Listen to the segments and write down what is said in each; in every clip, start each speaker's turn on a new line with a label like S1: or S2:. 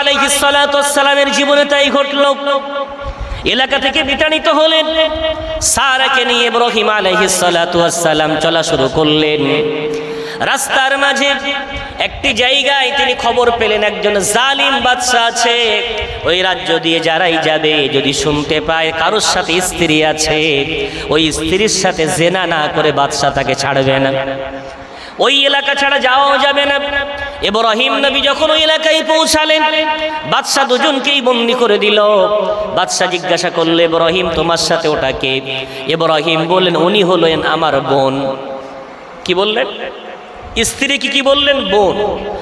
S1: আলাইহিস সালামের জীবনে তাই ঘটল। এলাকা থেকে বিতাড়িত হলেন। সারাকে নিয়ে আলাইহিস সালাম চলা শুরু করলেন। রাস্তার মাঝে একটি জায়গায় তিনি খবর পেলেন, একজন জালিম বাদশা আছে। ওই রাজ্য দিয়ে যারাই যাবে, যদি শুনতে পায় কারোর সাথে স্ত্রী আছে, ওই স্ত্রীর সাথে জেনা না করে বাদশা তাকে ছাড়বে না। ওই এলাকা ছাড়া যাওয়াও যাবে না। এব্রাহিম নবী যখন ওই এলাকায় পৌঁছালেন বাদশাহ দুজনকেই বন্দি করে দিল। বাদশাহ জিজ্ঞাসা করলে এব্রাহিম তোমার সাথে ওটাকে এব্রাহিম বললেন, উনি হলেন আমার বোন। কি বললেন? স্ত্রী কি কি বললেন? বোন।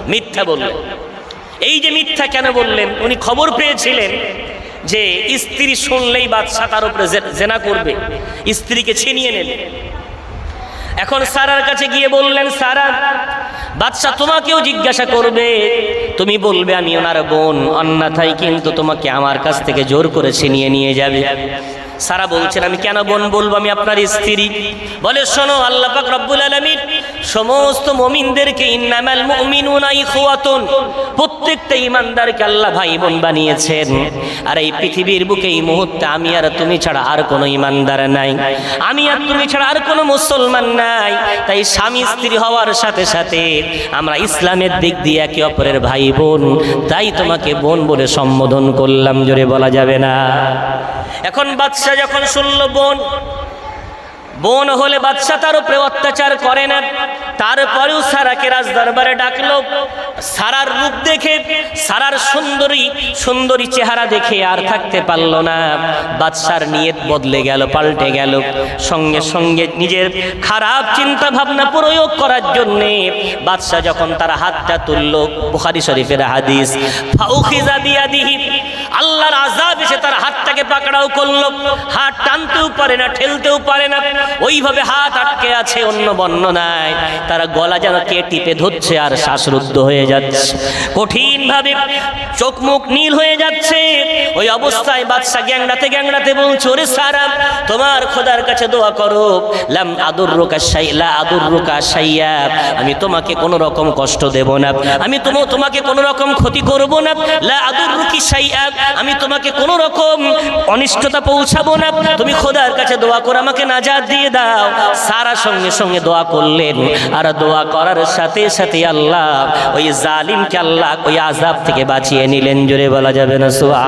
S1: মিথ্যা বললেন। এই যে মিথ্যা কেন বললেন? উনি খবর পেয়েছিলেন যে স্ত্রী শুনলেই বাদশাহ তার উপরে জেনা করবে। স্ত্রীকে ছিনিয়ে নেবে। এখন সারার কাছে গিয়ে বললেন, সারা বাদশাহ তোমাকেও জিজ্ঞাসা করবে। তুমি বলবে, আমি ওনার বোন, অন্যথায় কিন্তু তোমাকে আমার কাছ থেকে জোর করেছে নিয়ে নিয়ে যাবে। সারা বলছেন, আমি কেন বোন বলব? আমি আপনার স্ত্রী। বলে, শোনো, আল্লাহ পাক রব্বুল আলামিন সমস্ত মুমিনদেরকে ইন্নামাল মুমিনুনা ইখওয়াতুন, প্রত্যেকটা ইমানদারকে আল্লাহ ভাই বোন বানিয়েছেন। আর এই পৃথিবীর বুকে এই মুহূর্তে আমি আর তুমি ছাড়া আর কোনো ইমানদার নাই। আমি আর তুমি ছাড়া আর কোনো মুসলমান নাই। তাই স্বামী স্ত্রী হওয়ার সাথে সাথে আমরা ইসলামের দিক দিয়ে একে অপরের ভাই বোন। তাই তোমাকে বোন বলে সম্বোধন করলাম, জোরে বলা যাবে না? এখন বাদশাহ যখন শুনল বোন বোন হলে বাদশাহ তার উপরে অত্যাচার করে না। তারপরেও সারাকে রাজ দরবারে ডাকলো। সারার রূপ দেখে, সারার সুন্দরী সুন্দরী চেহারা দেখে আর থাকতে পারল না। বাদশার নিয়ত বদলে গেল, পাল্টে গেল। সঙ্গে সঙ্গে নিজের খারাপ চিন্তা ভাবনা প্রয়োগ করার জন্যে বাদশাহ যখন তার হাতটা তুলল, বুখারি শরীফের হাদিস আল্লাহর আজাব এসে তার হাতটাকে পাকড়াও করল। হাত টানতেও পারে না, ঠেলতেও পারে না। ওইভাবে হাত আটকে আছে অন্য বর্ণনায়। তারা গলা যেন কে টিপে ধরছে আর শ্বাসরুদ্ধ হয়ে যাচ্ছে। কঠিন ভাবে চোখ মুখ নীল হয়ে যাচ্ছে। ওই অবস্থায় বাদশা গ্যাংড়াতে গ্যাংড়াতে বলছে, ওরে সারা, তোমার খোদার কাছে দোয়া করো। লাম আদুর রোকা সাইলা আদুর রোকা সাইয়া আমি তোমাকে কোনো রকম কষ্ট দেব না। আমি তোমা, তোমাকে কোনো রকম ক্ষতি করব না। লা আদুর রুকি সাইয়া আমি তোমাকে কোনো রকম অনিষ্টতা পৌঁছাবো না। তুমি খোদার কাছে দোয়া করো, আমাকে নাজাত দিয়ে দাও। সারা সঙ্গে সঙ্গে দোয়া করলেন। আর দোয়া করার সাথে সাথে আল্লাহ ওই জালিমকে আল্লাহ ওই আজাব থেকে বাঁচিয়ে নিলেন। জোরে বলা যাবে না সুআ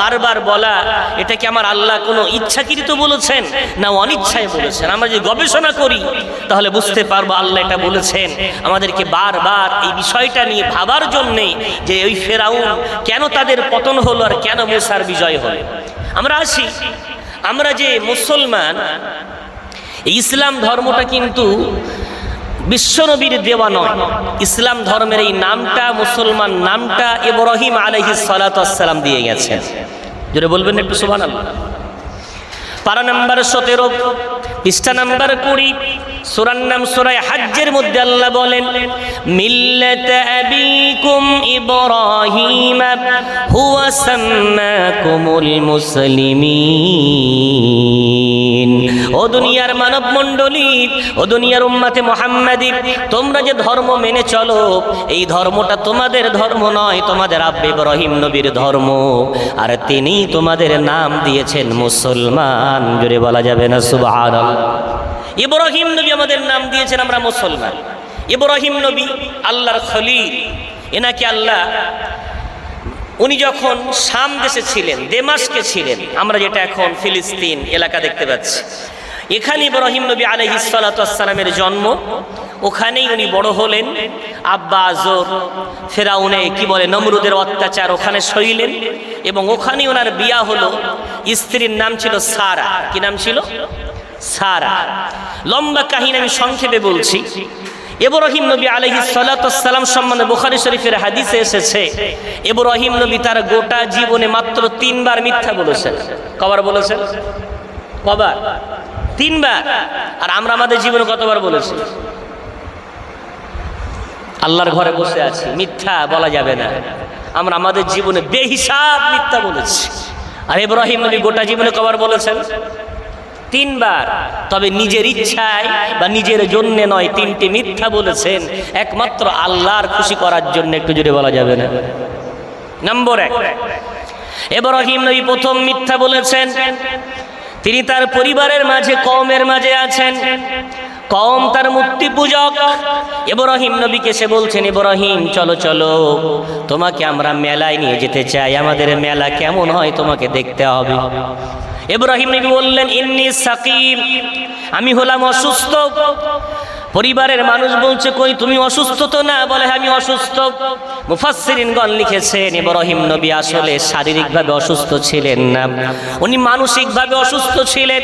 S1: বারবার বলা, এটা কি আমার আল্লাহ কোনো ইচ্ছাকৃত বলেছেন না অনিচ্ছায় বলেছেন? আমরা যদি গবেষণা করি, তাহলে বুঝতে পারব আল্লাহ এটা বলেছেন। আমাদেরকে বারবার এই বিষয়টা নিয়ে ভাবার জন্যে যে ওই ফেরাউন কেন তাদের পতন হলো আর কেন মুসার বিজয় হলো। আমরা আসি আমরা যে মুসলমান, ইসলাম ধর্মটা কিন্তু বিশ্বনবীর দেওয়া নয়। ইসলাম ধর্মের এই নামটা, মুসলমান নামটা ইব্রাহিম আলহিস সালাম দিয়ে গেছে। যেটা বলবেন একটু সুবান আল্লাহ পারা নাম্বার সতেরো, পৃষ্ঠা নাম্বার কুড়ি, সুরার নাম সুরায় হাজ্জের মধ্যে আল্লাহ বলেন, মিল্লাত আবিকুম ইব্রাহিম, হুয়া সাম্মাকুমুল মুসলিমিন। ও দুনিয়ার মানব মণ্ডলী ও দুনিয়ার উম্মাতে মোহাম্মদী, তোমরা যে ধর্ম মেনে চলো, এই ধর্মটা তোমাদের ধর্ম নয়, তোমাদের আব্বে ইব্রাহিম নবীর ধর্ম। আর তিনি তোমাদের নাম দিয়েছেন মুসলমান। জোরে বলা যাবে না সুবাহ ইব্রাহিম নবী আমাদের নাম দিয়েছেন আমরা মুসলমান। ইব্রাহিম নবী আল্লাহর খলিল। এনাকে আল্লাহ, উনি যখন শাম দেশে ছিলেন, দেমাসকে ছিলেন, আমরা যেটা এখন ফিলিস্তিন এলাকা দেখতে পাচ্ছি। এখানে ইব্রাহিম নবী আলহি জন্ম, ওখানেই উনি বড় হলেন, আব্বা আজর, ফেরাউনে কি বলে নমরুদের অত্যাচার ওখানে সইলেন এবং ওখানেই ওনার বিয়া হলো। স্ত্রীর নাম ছিল সারা। কি নাম ছিল? সারা। লম্বা কাহিনী আমি সংক্ষেপে বলছি। এব্রাহিম নবী আলহি সালাতাম সম্বন্ধে বুখারি শরীফের হাদিসে এসেছে এব্রাহিম নবী তার গোটা জীবনে মাত্র তিনবার মিথ্যা বলেছেন। কবার বলেছেন? কবার? তিনবার। আর আমরা আমাদের জীবনে কতবার বলেছি? আল্লাহর ঘরে বসে আছি, মিথ্যা বলা যাবে না। আমরা আমাদের জীবনে বেহিসাব মিথ্যা বলেছি। আর ইব্রাহিম নবী গোটা জীবনে কবার বলেছেন? তিনবার। তবে নিজের ইচ্ছায় বা নিজের জন্য নয়, তিনটি মিথ্যা বলেছেন। একমাত্র আল্লাহর খুশি করার জন্য একটু জোরে বলা যাবে না। নম্বর এক। এব্রাহিম নবী প্রথম মিথ্যা বলেছেন। তিনি তার পরিবারের মাঝে কমের মাঝে আছেন। কম তার মূর্তি পূজক ইব্রাহিম নবীকে সে বলছেন, ইব্রাহিম, চলো চলো। তোমাকে আমরা মেলায় নিয়ে যেতে চাই। আমাদের মেলা কেমন হয় তোমাকে দেখতে হবে। ইব্রাহিম নবী বললেন, ইন্নি সাকিম। আমি হলাম অসুস্থ। পরিবারের মানুষ বলছে কই তুমি অসুস্থ তো না? বলে "হ্যাঁ, আমি অসুস্থ। মুফাসসিরিনগণ লিখেছেন ইব্রাহিম নবী আসলে শারীরিকভাবে অসুস্থ ছিলেন না। উনি মানসিকভাবে অসুস্থ ছিলেন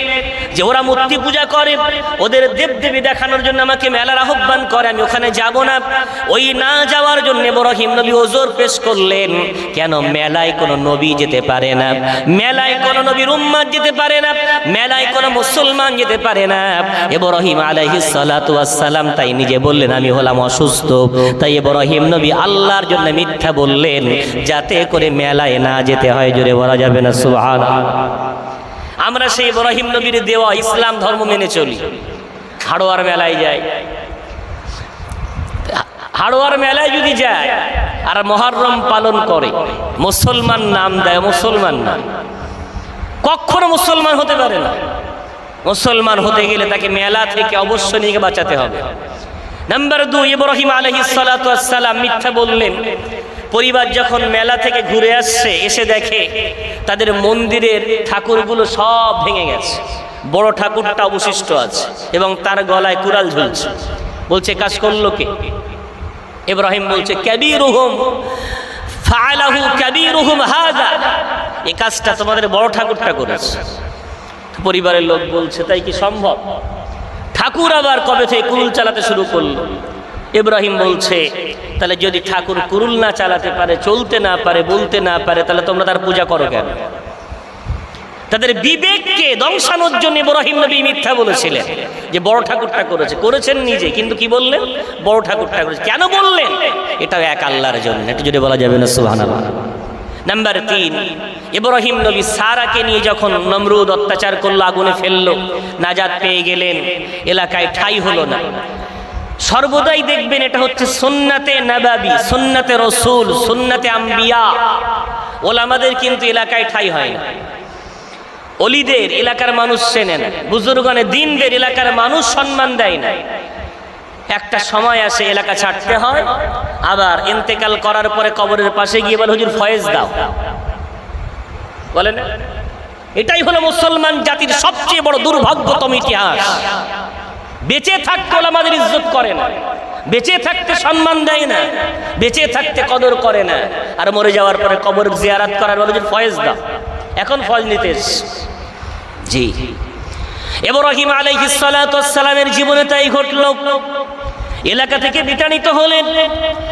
S1: যে ওরা মূর্তি পূজা করে ওদের দেবদেবী দেখানোর জন্য আমাকে মেলার আহ্বান করে আমি ওখানে যাব না। ওই না যাওয়ার জন্য ইব্রাহিম নবী ওজোর পেশ করলেন। কেন? মেলায় কোনো নবী যেতে পারে না। মেলায় কোনো নবীর উম্মাদ যেতে পারে না। মেলায় কোনো মুসলমান যেতে পারে না। ইব্রাহিম আলাইহিস সালাতু ওয়াসসালাম তাই নিজে বললেন, আমি হলাম অসুস্থ। তাই ইব্রাহিম নবী আল্লাহর জন্য মিথ্যা বললেন, যাতে করে মেলায় না যেতে হয়, জোরে বলা যাবে না সুহান আমরা সেই ইব্রাহিম নবীর দেওয়া ইসলাম ধর্ম মেনে চলি। হাড়োয়ার মেলায় যাই। হাড়োয়ার মেলায় যদি যায়, আর মহরম পালন করে, মুসলমান নাম দেয় মুসলমান নাম। কখনো মুসলমান হতে পারে না। মুসলমান হতে গেলে তাকে মেলা থেকে অবশ্য নিয়ে বাঁচাতে হবে। নাম্বার দুই, ইব্রাহিম সালাম মিথ্যা বললেন। পরিবার যখন মেলা থেকে ঘুরে আসছে, এসে দেখে তাদের মন্দিরের ঠাকুরগুলো সব ভেঙে গেছে। বড় ঠাকুরটা অবশিষ্ট আছে এবং তার গলায় কুড়াল ঝুলছে। বলছে, কাজ করল কে? ইব্রাহিম বলছে ক্যাবিরুহুম ফাআলাহু ক্যাবিরুহুম হাজা এ কাজটা তোমাদের বড় ঠাকুরটা করেছে। পরিবারের লোক বলছে, তাই কি সম্ভব? ঠাকুর আবার কবে থেকে কুরুল চালাতে শুরু করল? ইব্রাহিম বলছে, তাহলে যদি ঠাকুর কুরুল না চালাতে পারে, চলতে না পারে, বলতে না পারে, তাহলে তোমরা তার পূজা করো কেন? তাদের বিবেককে দংশানোর জন্য ইব্রাহিম নবী মিথ্যা বলেছিলেন, যে বড় ঠাকুরটা করেছে। করেছেন নিজে, কিন্তু কি বললেন? বড় ঠাকুরটা করেছে। কেন বললেন? এটাও এক আল্লাহর জন্য। এটা যদি বলা যাবে না, সুবহানাল্লাহ। নাম্বার তিন, ইব্রাহিম নবী সারাকে নিয়ে যখন নমরুদ অত্যাচার করল, আগুনে ফেলল নাজাদ পেয়ে গেলেন, এলাকায় ঠাই হলো না। সর্বদাই দেখবেন এটা হচ্ছে সুন্নাতে নাবাবি সুন্নাতে রসুল, সুন্নাতে আম্বিয়া। ওলামাদের কিন্তু এলাকায় ঠাই হয় না। অলিদের এলাকার মানুষ চেনে না। বুজুর্গানে দিনদের এলাকার মানুষ সম্মান দেয় না। একটা সময় আসে এলাকা ছাড়তে হয়, আবার ইন্তেকাল করার পরে কবরের পাশে গিয়ে বলে, হুজুর, ফয়েজ দাও। বলেন, এটাই হলো মুসলমান জাতির সবচেয়ে বড় দুর্ভাগ্যতম ইতিহাস। বেঁচে থাকতে আমাদের ইজ্জত করে না, বেঁচে থাকতে সম্মান দেয় না, বেঁচে থাকতে কদর করে না, আর মরে যাওয়ার পরে কবর জিয়ারাত করার বলে ফয়েজ দাও। এখন ফল নিতে। জি। এব্রাহিম আলাইহিস সালাতু ওয়াস সালামের জীবনে তাই ঘটল। এলাকা থেকে বিতাড়িত হলেন।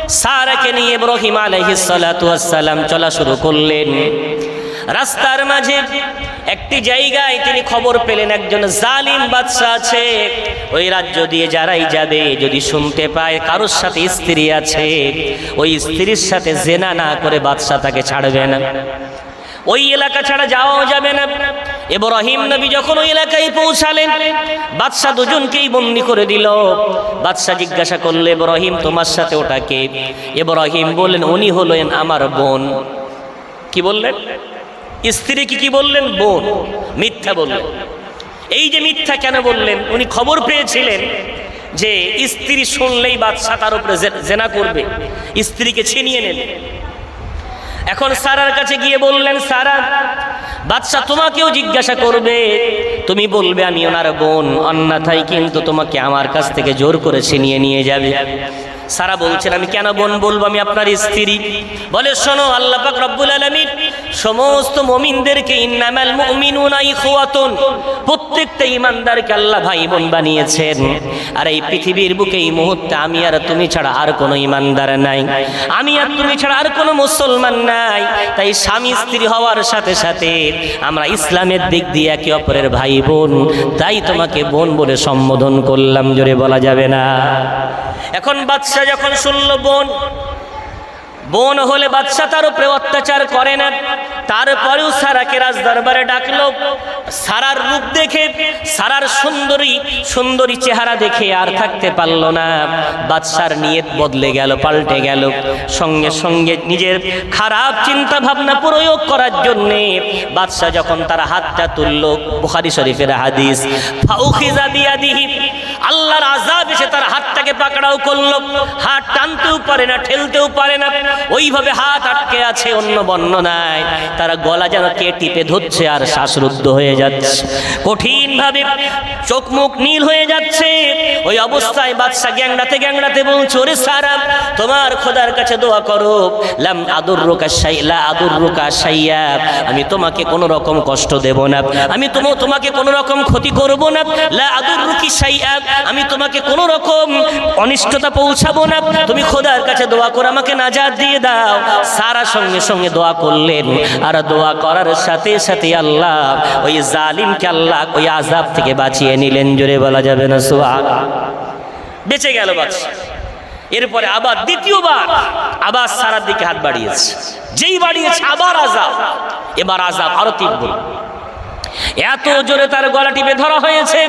S1: সারাকে নিয়ে ইব্রাহিম ওয়াস চলা শুরু করলেন। রাস্তার মাঝে একটি জায়গায় তিনি খবর পেলেন, একজন জালিম বাদশা আছে। ওই রাজ্য দিয়ে যারাই যাবে, যদি শুনতে পায় কারোর সাথে স্ত্রী আছে, ওই স্ত্রীর সাথে জেনা না করে বাদশা তাকে ছাড়বে না। ওই এলাকা ছাড়া যাওয়াও যাবে না। এব্রাহিম নবী যখন ওই এলাকায় পৌঁছালেন বাদশাহ দুজনকেই বন্দি করে দিল। বাদশাহ জিজ্ঞাসা করলে এব্রাহিম তোমার সাথে ওটাকে এব্রাহিম বললেন, উনি হলেন আমার বোন। কি বললেন? স্ত্রী কি কি বললেন? বোন। মিথ্যা বললেন। এই যে মিথ্যা কেন বললেন? উনি খবর পেয়েছিলেন যে স্ত্রী শুনলেই বাদশাহ তার উপরে জেনা করবে। স্ত্রীকে ছিনিয়ে নেবে। এখন সারার কাছে গিয়ে বললেন, সারা বাদশাহ তোমাকেও জিজ্ঞাসা করবে, তুমি বলবে, আমি ওনার বোন। অন্যথায় কিন্তু তোমাকে আমার কাছ থেকে জোর করে ছিনিয়ে নিয়ে যাবে। সারা বলছেন, আমি কেন বোন বলব? আমি আপনার স্ত্রী। বলে, শোনো, আল্লাহ পাক রব্বুল আলামিন সমস্ত মুমিনদেরকে ইন্নামাল মুমিনুনা ইখওয়াতুন। প্রত্যেকটা ইমানদারকে আল্লাহ ভাই বোন বানিয়েছেন। আর এই পৃথিবীর বুকে এই মুহূর্তে আমি আর তুমি ছাড়া আর কোনো ইমানদার নাই। আমি আর তুমি ছাড়া আর কোনো মুসলমান নাই। তাই স্বামী স্ত্রী হওয়ার সাথে সাথে আমরা ইসলামের দিক দিয়ে একে অপরের ভাই বোন। তাই তোমাকে বোন বলে সম্বোধন করলাম, জোরে বলা যাবে না। এখন বাদশাহ যখন শুনল বোন বোন হলে বাদশা তার উপরে অত্যাচার করে না। তারপরেও সারাকে রাজ দরবারে ডাকলো। সারার রূপ দেখে, সারার সুন্দরী সুন্দরী চেহারা দেখে আর থাকতে পারল না। বাদশার নিয়ত বদলে গেল, পাল্টে গেল। সঙ্গে সঙ্গে নিজের খারাপ চিন্তা ভাবনা প্রয়োগ করার জন্যে বাদশাহ যখন তার হাতটা তুলল, বুখারি শরীফের হাদিস আল্লাহর আজাব এসে তার হাতটাকে পাকড়াও করল। হাত টানতেও পারে না, ঠেলতেও পারে না। ওইভাবে হাত আটকে আছে, অন্য বর্ণনায়। তারা গলা যেন কে টিপে ধরছে আর শ্বাসরুদ্ধ হয়ে যাচ্ছে। কঠিন ভাবে চোখ মুখ নীল হয়ে যাচ্ছে। ওই অবস্থায় বাদশা গ্যাংড়াতে গ্যাংড়াতে বলছে, ওরে সারা, তোমার খোদার কাছে দোয়া করো। লাম আদুর রোকা সাইলা আদুর রোকা সাইয়া আমি তোমাকে কোনো রকম কষ্ট দেব না। আমি তোমা, তোমাকে কোনো রকম ক্ষতি করব না। লা আদুর রুকি সাইয়া আমি তোমাকে কোনো রকম অনিষ্টতা পৌঁছাবো না। তুমি খোদার কাছে দোয়া করো, আমাকে নাজাত দিয়ে দাও। সারা সঙ্গে সঙ্গে দোয়া করলেন। আর দোয়া করার সাথে সাথে আল্লাহ ওই জালিমকে আল্লাহ ওই আজাব থেকে বাঁচিয়ে নিলেন, জোরে বলা যাবে না সোহাগ বেঁচে গেল বাদশা এরপরে আবার দ্বিতীয়বার, আবার সারার দিকে হাত বাড়িয়েছে। যেই বাড়িয়েছে আবার আজাব এবার আজাব আরও তীব্র এত জোরে তার গলা টিপে ধরা হয়েছে।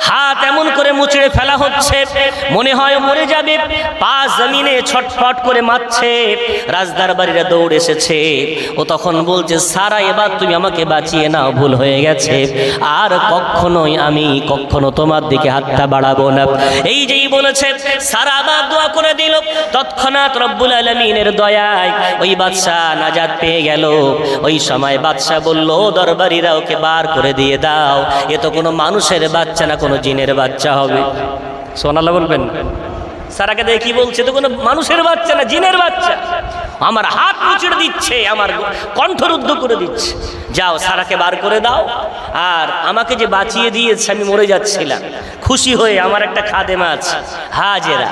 S1: হাত এমন করে মুচড়ে ফেলা হচ্ছে। মনে হয় মরে যাবে। পা জমিনে ছটফট করে মারছে। রাজদরবারিরা দৌড় এসেছে। ও তখন বলছে, সারা, এবার তুমি আমাকে বাঁচিয়ে নাও, ভুল হয়ে গেছে। আর কখনোই আমি কখনো তোমার দিকে হাতটা বাড়াবো না। এই যেই বলেছে, সারা আবার দোয়া করে দিল। তৎক্ষণাৎ রব্বুল আলমিনের দয়ায় ওই বাদশাহ নাজাদ পেয়ে গেল। ওই সময় বাদশাহ বলল, "ও দরবারিরা, ওকে বার করে দিয়ে দাও। এ তো কোনো মানুষের বাচ্চা না, কোনো জিনের বাচ্চা হবে। সোনালা বলবেন, সারাকে দেখে কি বলছে তো কোনো মানুষের বাচ্চা না, জিনের বাচ্চা। আমার হাত মুচড়ে দিচ্ছে, আমার কণ্ঠরুদ্ধ করে দিচ্ছে। যাও, সারাকে বার করে দাও। আর আমাকে যে বাঁচিয়ে দিয়েছে, আমি মরে যাচ্ছিলাম। খুশি হয়ে আমার একটা খাদেমা আছে, হাজেরা।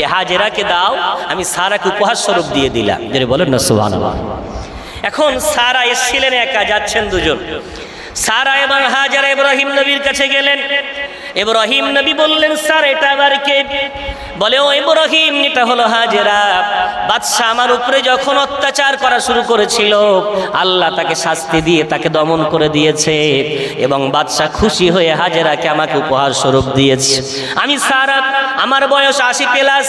S1: এই হাজেরাকে দাও, আমি সারাকে উপহার স্বরূপ দিয়ে দিলাম। বলেন না সুহান এখন সারা এসছিলেন একা, যাচ্ছেন দুজন। সারা এবং হাজারা ইব্রাহিম নবীর কাছে গেলেন। ইব্রাহিম নবী বললেন, স্যার, এটা আবার কে? বলে, ও ইব্রাহিম, এটা হলো হাজেরা। বাদশাহ আমার উপরে যখন অত্যাচার করা শুরু করেছিল, আল্লাহ তাকে শাস্তি দিয়ে তাকে দমন করে দিয়েছে এবং বাদশাহ খুশি হয়ে হাজেরাকে আমাকে উপহার স্বরূপ দিয়েছে। আমি সারা আমার বয়স আশি প্লাস,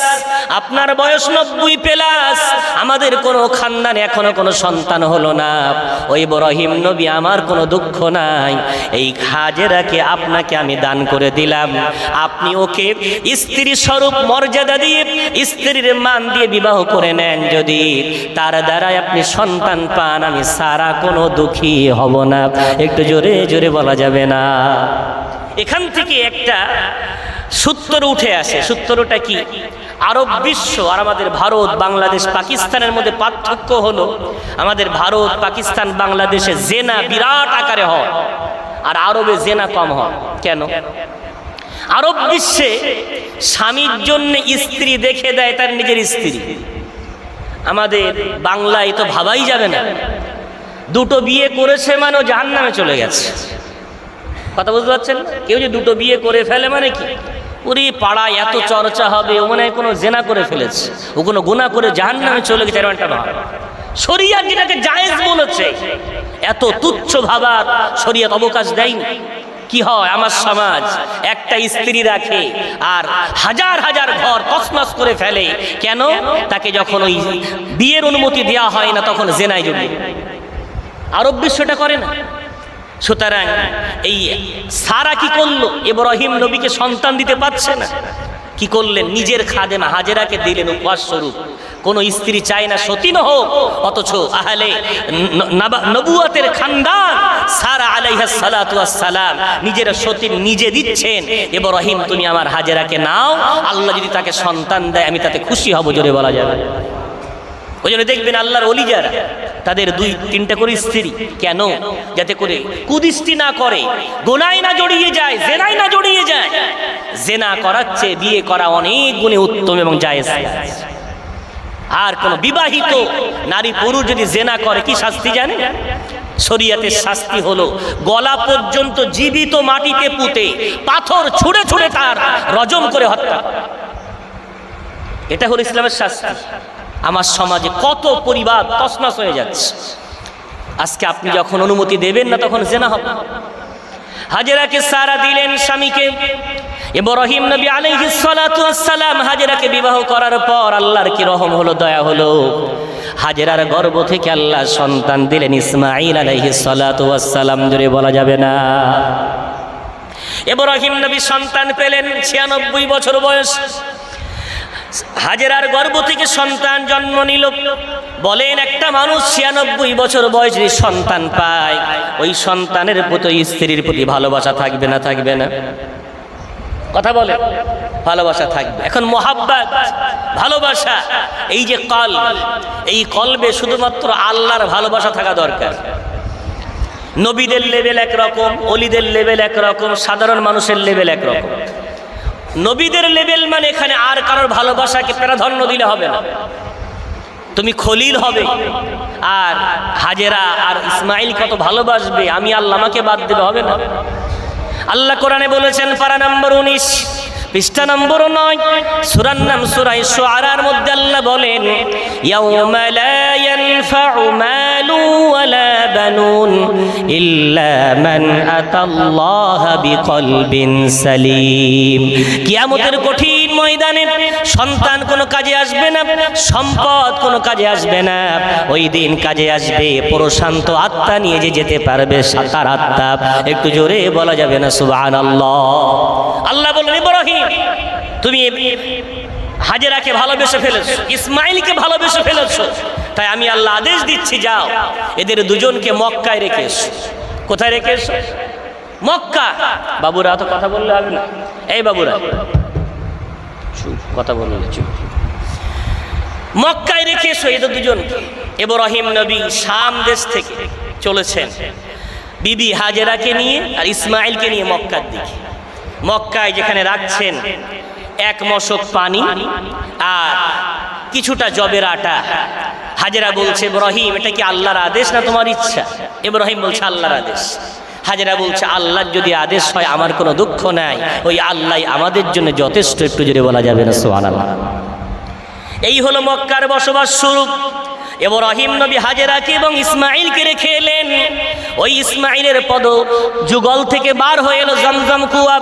S1: আপনার বয়স নব্বই প্লাস, আমাদের কোনো খানদানে এখনও কোনো সন্তান হলো না। ওই ইব্রাহিম নবী, আমার কোনো দুঃখ নাই। এই হাজেরাকে আপনাকে আমি দান করে দিলাম। আপনি ওকে স্ত্রী স্বরূপ, মর্যাদা দিয়ে স্ত্রীর মান দিয়ে বিবাহ করে নেন যদি। তার দ্বারা আপনি সন্তান পান, আমি সারা কোনো দুঃখী হব না। একটু জোরে জোরে বলা যাবে না। এখান থেকে একটা সূত্র উঠে আসে। সূত্রটা কি? আরব বিশ্ব আর আমাদের ভারত, বাংলাদেশ, পাকিস্তানের মধ্যে পার্থক্য হলো, আমাদের ভারত, পাকিস্তান, বাংলাদেশে জেনা বিরাট আকারে হয় আর আরবে জেনা কম হয়। কেন? আরব বিশ্বে স্বামীর জন্য স্ত্রী দেখে দেয় তার নিজের স্ত্রী। আমাদের বাংলায় তো ভাবাই যাবে না। দুটো বিয়ে করেছে মানে জাহান নামে চলে গেছে। কথা বুঝতে পারছেন? কেউ যে দুটো বিয়ে করে ফেলে মানে কি? ওরে পাড়ায় এত চর্চা হবে, ও মনে হয় কোনো জেনা করে ফেলেছে। ও কোনো গুণা করে জাহান নামে চলে গেছে এরকমটা নয় শরিয়াত যেটাকে জায়েজ বলেছে, এত তুচ্ছ ভাবার শরিয়াত অবকাশ দেয়নি। কি হয়? আমার সমাজ একটা স্ত্রী রাখে আর হাজার হাজার ঘর কসমাস করে ফেলে। কেন? তাকে যখন ওই বিয়ের অনুমতি দেওয়া হয় না, তখন জেনায় জড়িয়ে আরব বিশ্বটা করে না। সুতরাং এই সারা কি করল? ইব্রাহিম নবীকে সন্তান দিতে পারছে না। কি করলেন? নিজের খাদেমা হাজেরাকে দিলেন উপহাস স্বরূপ কোন স্ত্রী চায় না সতীন হোক, অথচ আহলে নবুয়াতের খানদান, সারা আলাইহা সালাম নিজের সতীন নিজে দিচ্ছেন। ইব্রাহিম, তুমি আমার হাজেরাকে নাও, আল্লাহ যদি তাকে সন্তান দেয়, আমি তাতে খুশি হব, জোরে বলা যাবে। ওই জন্য দেখবেন আল্লাহর অলি যারা তাদের দুই, তিনটা করে স্ত্রী। কেন? যাতে করে কুদৃষ্টি না করে, গোনায় না জড়িয়ে যায়, জেনায় না জড়িয়ে যায়। জেনা করার চেয়ে বিয়ে করা অনেক গুণে উত্তম এবং জায়েজ। আর কোন বিবাহিত নারী পুরুষ যদি জেনা করে, কি শাস্তি জানে? শরিয়াতের শাস্তি হলো গলা পর্যন্ত জীবিত মাটিতে পুঁতে পাথর ছুঁড়ে ছুঁড়ে তার রজম করে হত্যা। এটা হলো ইসলামের শাস্তি। আমার সমাজে কত পরিবার তসনস হয়ে যাচ্ছে। আজকে আপনি যখন অনুমতি দেবেন না, তখন জেনা হবে। হাজেরাকে সারা দিলেন স্বামীকে। ইব্রাহিম নবী আলাইহিস সালাতু হাজেরাকে বিবাহ করার পর আল্লাহর কি রহম হলো, দয়া হলো। হাজেরার গর্ভ থেকে আল্লাহ সন্তান দিলেন ইসমাঈল আলাইহিস সালাতু সালাম জুড়ে বলা যাবে না। ইব্রাহিম নবী সন্তান পেলেন ছিয়ানব্বই বছর বয়স। হাজেরার গর্ভ থেকে সন্তান জন্ম নিল। বলেন, একটা মানুষ ছিয়ানব্বই বছর বয়সে সন্তান পায়, ওই সন্তানের প্রতি স্ত্রীর প্রতি ভালোবাসা থাকবে না থাকবে না? কথা বলে, ভালোবাসা থাকবে। এখন মোহাব্বত, ভালোবাসা, এই যে কল, এই কলবে শুধুমাত্র আল্লাহর ভালোবাসা থাকা দরকার। নবীদের লেভেল একরকম, অলিদের লেভেল একরকম, সাধারণ মানুষের লেভেল একরকম। নবীদের লেভেল মানে এখানে আর কারোর ভালোবাসাকে প্রাধান্য দিলে হবে না। তুমি খলিল হবে। আর হাজেরা আর ইসমাইল কত ভালোবাসবে, আমি আল্লাহ আমাকে বাদ দেবে হবে না। আল্লাহ কোরআনে বলেছেন, পারা নাম্বার উনিশ পৃষ্ঠা নম্বর নয়। সুরার নাম সুরাই সোয়ারার মধ্যে আল্লাহ বলেন কিয়ামতের কঠিন ময়দানে সন্তান কোনো কাজে আসবে না, সম্পদ কোনো কাজে আসবে না। ওই দিন কাজে আসবে প্রশান্ত আত্মা নিয়ে যে যেতে পারবে সাকার আত্মা। একটু জোরে বলা যাবে না, সুবহানাল্লাহ। আল্লাহ আল্লাহ বলেন ইব্রাহিম, তুমি হাজেরাকে ভালোবেসে ফেলেছো ইসমাইলকে ভালোবেসে ফেলেছো। তাই আমি আল্লাহ আদেশ দিচ্ছি, যাও। এদের দুজনকে মক্কায় রেখে এসো। কোথায় রেখে এসো? মক্কা। বাবুরা তো কথা বললে হবে না। এই বাবুরা চুপ কথা বললে চুপ। মক্কায় রেখে এদের দুজন এব্রাহিম নবী শাম দেশ থেকে চলেছেন বিবি হাজেরাকে নিয়ে আর ইসমাইলকে নিয়ে মক্কার দিকে। মক্কায় যেখানে রাখছেন এক মশক পানি আর কিছুটা জবের আটা। হাজেরা বলছে, ইব্রাহিম, এটা কি আল্লাহর আদেশ না তোমার ইচ্ছা? ইব্রাহিম বলছে, আল্লাহর আদেশ। হাজেরা বলছে, আল্লাহর যদি আদেশ হয়, আমার কোনো দুঃখ নাই। ওই আল্লাহ আমাদের জন্য যথেষ্ট। একটু জোরে বলা যাবে না সোহান এই হলো মক্কার বসবাস শুরু। এব্রাহিম নবী হাজেরাকে এবং ইসমাইলকে রেখে এলেন। ওই ইসমাইলের পদ যুগল থেকে বার হয়ে এলো, জমজম কুয়া,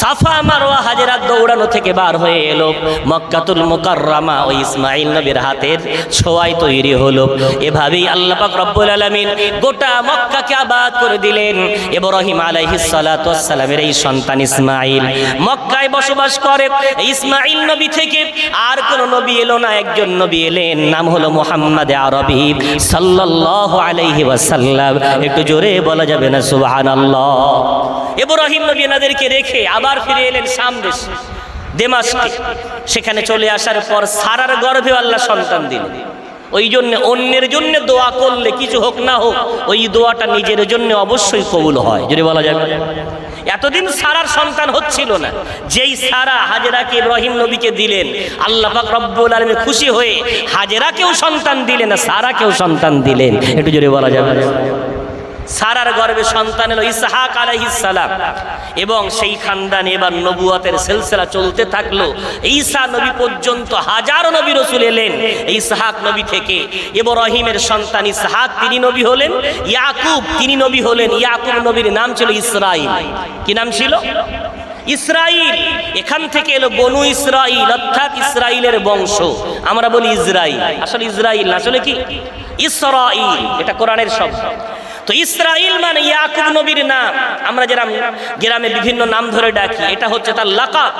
S1: সাফা মারোয়া হাজেরা দৌড়ানো থেকে বার হয়ে এলো। মক্কাতুল মুকাররামা ওই ইসমাইল নবীর হাতের ছোঁয়ায় তৈরি হলো। এভাবেই আল্লাহ পাক রব্বুল আলামিন গোটা মক্কাকে আবাদ করে দিলেন। ইব্রাহিম আলাইহিস সালাতু সালামের এই সন্তান ইসমাইল মক্কায় বসবাস করে। ইসমাইল নবী থেকে আর কোন নবী এলো না, একজন নবী এলেন, নাম হলো মুহাম্মদ আরবি সাল্লাল্লাহু আলাইহি ওয়াসাল্লাম। একটু জোরে বলা যাবে না? সুবহানাল্লাহ। ইব্রাহিম নবী এনাদেরকে রেখে আবার ফিরে এলেন শাম দেশে সেখানে চলে আসার পর সারার গর্ভে আল্লাহ সন্তান দিলেন। ওই জন্য অন্যের জন্য দোয়া করলে কিছু হোক না হোক, ওই দোয়াটা নিজের জন্য অবশ্যই কবুল হয়। যদি বলা যাবে? এতদিন সারার সন্তান হচ্ছিল না। যেই সারা হাজেরাকে ইব্রাহিম নবীকে দিলেন, আল্লাহ রব্বুল আলমী খুশি হয়ে হাজেরাকেও সন্তান দিলেন সারাকেও সন্তান দিলেন। একটু জোরে বলা যাবে? সারার গর্বে সন্তান এলো ইসহাক আলাইহিসালাম এবং সেই খানদানে এবার নবুয়াতের সিলসিলা চলতে থাকল। ঈসা নবী পর্যন্ত হাজারো নবী রসুল এলেন। ইসাহাক নবী থেকে ইব্রাহিমের সন্তান ইসহাক তিনি নবী হলেন, ইয়াকুব তিনি নবী হলেন, ইয়াকুব নবীর নাম ছিল ইসরাইল কি নাম ছিল? ইসরাইল এখান থেকে এলো বনু ইসরাইল অর্থাৎ ইসরাইলের বংশ। আমরা বলি ইসরাইল আসলে ইসরাইল আসলে কি? ইসরাইল এটা কোরআনের শব্দ। তো ইসরাইল মানে ইয়াকুব নবীর নাম। আমরা যেরাম গ্রামে বিভিন্ন নাম ধরে ডাকি, এটা হচ্ছে তার লাকাব।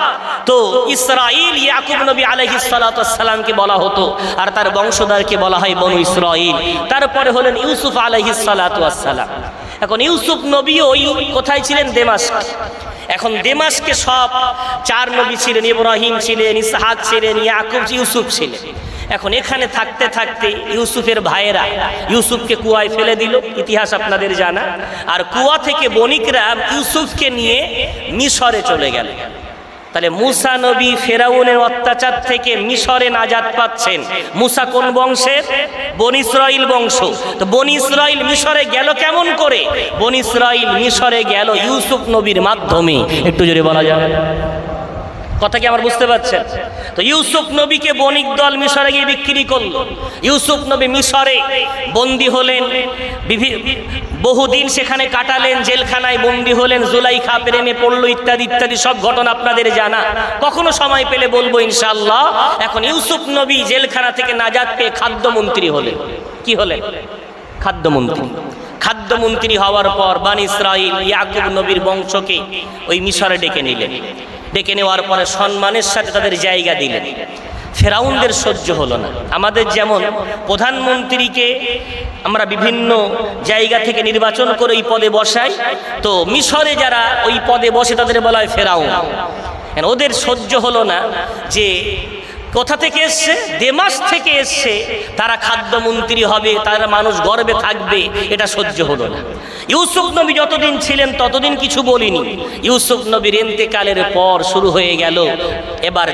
S1: তো ইসরাইল ইয়াকুব নবী আলাইহিস সালাতু সালামকে বলা হতো, আর তার বংশধরকে বলা হয় বনু ইসরাইল তারপরে হলেন ইউসুফ আলাইহিস সালাতু সালাম এখন ইউসুফ নবী ওই কোথায় ছিলেন? দেমাস্ক। এখন দেমাসকে সব চার নবী ছিলেন, ইব্রাহিম ছিলেন, ইসহাক ছিলেন, ইয়াকুব ইউসুফ ছিলেন। এখন এখানে থাকতে থাকতে ইউসুফের ভাইয়েরা ইউসুফকে কুয়ায় ফেলে দিল, ইতিহাস আপনাদের জানা। আর কুয়া থেকে বণিকরা ইউসুফকে নিয়ে মিশরে চলে গেল। তাহলে মুসা নবী ফেরাউনের অত্যাচার থেকে মিশরে নাজাত পাচ্ছেন। মুসা কোন বংশের? বন ইসরাইল বংশ। তো বন ইসরাইল মিশরে গেল কেমন করে? বন ইসরাইল মিশরে গেল ইউসুফ নবীর মাধ্যমে। একটু জোরে বলা যাবে? কথা কি আমার বুঝতে পারছেন? তো ইউসুফ নবীকে বণিক দল মিশরে গিয়ে বিক্রি করল। ইউসুফ নবী মিশরে বন্দী হলেন বহুদিন সেখানে কাটালেন, জেলখানায় বন্দী হলেন, জুলাইখা প্রেমে পড়ল, ইত্যাদি ইত্যাদি, সব ঘটনা আপনাদের জানা। কখনো সময় পেলে বলব ইনশাআল্লাহ, এখন ইউসুফ নবী জেলখানা থেকে নাজাদ পেয়ে খাদ্যমন্ত্রী হলেন। কি হলেন? খাদ্যমন্ত্রী। খাদ্যমন্ত্রী হওয়ার পর বান ইসরাইল ইয়াকুব নবীর বংশকে ওই মিশরে ডেকে নিলেন। ডেকে নেওয়ার পরে সম্মানের সাথে তাদের জায়গা দিলেন। ফেরাউনদের সহ্য হলো না। আমাদের যেমন প্রধানমন্ত্রীকে আমরা বিভিন্ন জায়গা থেকে নির্বাচন করে ওই পদে বসাই, তো মিশরে যারা ওই পদে বসে তাদের বলা হয় ফেরাউন। ওদের সহ্য হলো না যে কোথা থেকে এসছে? দেমাস থেকে এসছে। তারা খাদ্যমন্ত্রী হবে, তারা মানুষ গর্বে থাকবে, এটা সহ্য হলো না। ইউসুফ নবী যতদিন ছিলেন, ততদিন কিছু বলিনি। ইউসুফ নবীর এন্তেকালের পর শুরু হয়ে গেল, এবার